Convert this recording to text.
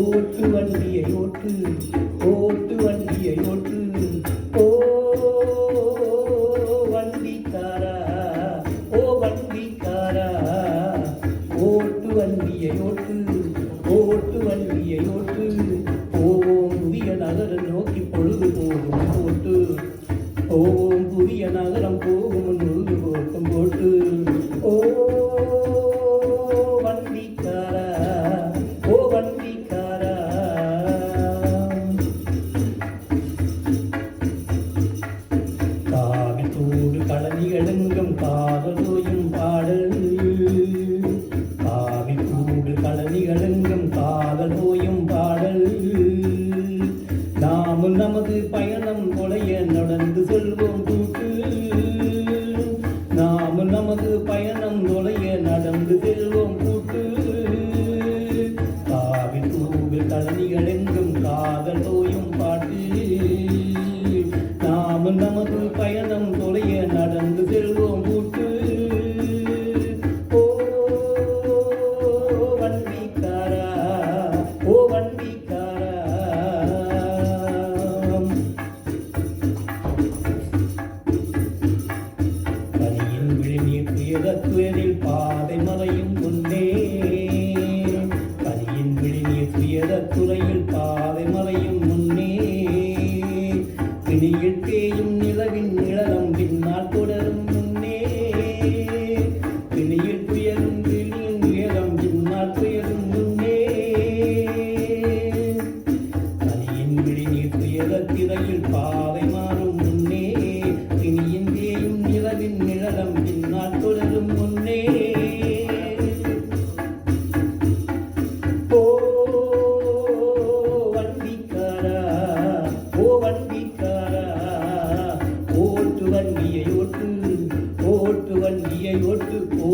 ஓட்டு வண்டியை ஓட்டு ஓட்டு வண்டியை ஓட்டு. ஓ வண்டிக்காரா ஓ வண்டிக்காரா ஓட்டு வண்டியை ஓட்டு. போவோம் புதிய நகரம் போகும் நூறு போட்டும் போட்டு. ஓ வண்டிக்காரா ஓ வண்டிக்காரா. காவித்தோடு களனிகளெங்கும் காதலோயும் பாடல். காவித்தோடு களனிகளெங்கும் காதலோயும் நமது பயணம் கொலைய நடந்து செல்வோம் கூட்டு நாம் நமது பயணம் தொலைய நடந்து செல்வோம் கூட்டு காவின் தூவில் கழனிகள் எங்கும் காதல் தோயும் பாட்டு. நாம் நமது பின்னால் தொடரும் முன்னே பிணியில் புயலும் பிணியில் உயரம் பின்னால் புயலும் முன்னே. பனியின் விழிநீர் புயல திரையில் பாவை மாறும் முன்னே நிலவின் நிழலம் பின்னால் தொடரும் முன்னே. ஓட்டுவன் நீயை ஓட்டு ஓட்டுவன் நீயை ஓட்டு ஓ